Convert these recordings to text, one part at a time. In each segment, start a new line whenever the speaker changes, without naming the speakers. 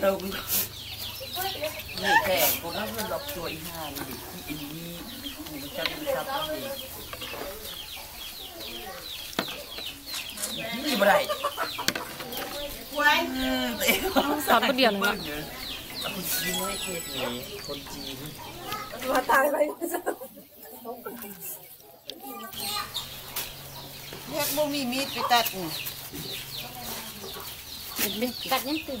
เรานี่แค่คนนั้นมันหลอกตัวอีห่านี่ที่อินดี้หนูจะดูซับตัวเองนี่บ่ได้
สอนคนเดียวเลยเนาะ
คนจีนไม่เทศนี้คนจีน
มาตายไป
แยกบ่มีมีดไปตัดนี่
กัดยังตื่น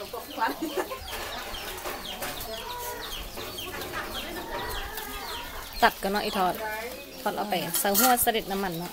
นุ่มกว่า
ตัด
กันเนาะไอีทอดทอดเอาไปใส่หัวสลิดน้ำมันเนาะ